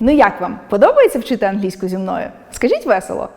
Ну як вам подобається вчити англійську зі мною? Скажіть весело.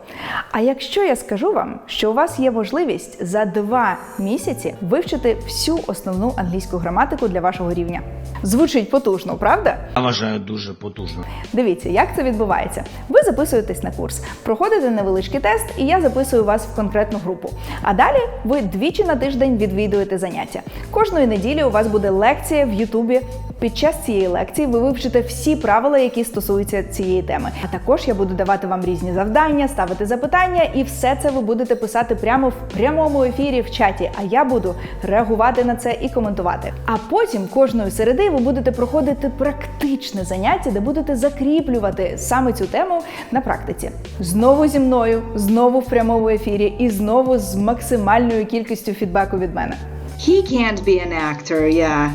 А якщо я скажу вам, що у вас є можливість за два місяці вивчити всю основну англійську граматику для вашого рівня? Звучить потужно, правда? Я вважаю дуже потужно. Дивіться, як це відбувається. Ви записуєтесь на курс, проходите невеличкий тест, і я записую вас в конкретну групу. А далі ви двічі на тиждень відвідуєте заняття. Кожної неділі у вас буде лекція в Ютубі. Під час цієї лекції ви вивчите всі правила, які стосуються цієї теми. А також я буду давати вам різні завдання, ставити запитання, і все це ви будете писати прямо в прямому ефірі в чаті. А я буду реагувати на це і коментувати. А потім кожної середи ви будете проходити практичне заняття, де будете закріплювати саме цю тему на практиці. Знову зі мною, знову в прямому ефірі, і знову з максимальною кількістю фідбеку від мене. He can't be an actor, yeah.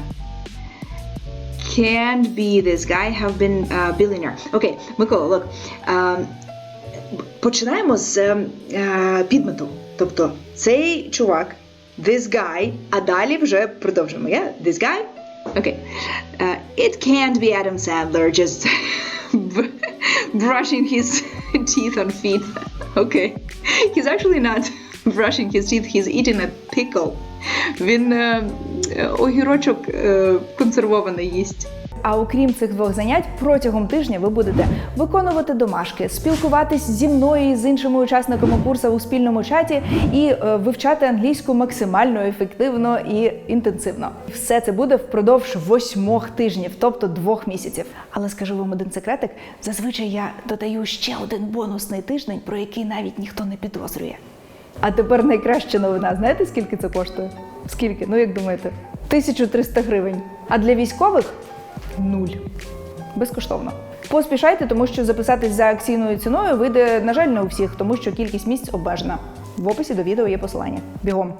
Can't be this guy have been a billionaire. Окей, Микола, look. Um, починаємо з ем, е, підмету. Тобто цей чувак, this guy, а далі вже продовжимо. Yeah? This guy? Okay. Uh, it can't be Adam Sandler just brushing his teeth on feet. Okay. He's actually not brushing his teeth, he's eating a pickle. Він е, е, огірочок е, консервований їсть. А окрім цих двох занять, протягом тижня ви будете виконувати домашки, спілкуватись зі мною і з іншими учасниками курсу у спільному чаті і е, вивчати англійську максимально ефективно і інтенсивно. Все це буде впродовж восьмох тижнів, тобто двох місяців. Але скажу вам один секретик: зазвичай я додаю ще один бонусний тиждень, про який навіть ніхто не підозрює. А тепер найкраща новина. Знаєте, скільки це коштує? Скільки? Ну як думаєте? 1300 гривень. А для військових нуль. Безкоштовно. Поспішайте, тому що записатись за акційною ціною вийде, на жаль, не у всіх, тому що кількість місць обмежена. В описі до відео є посилання. Бігом.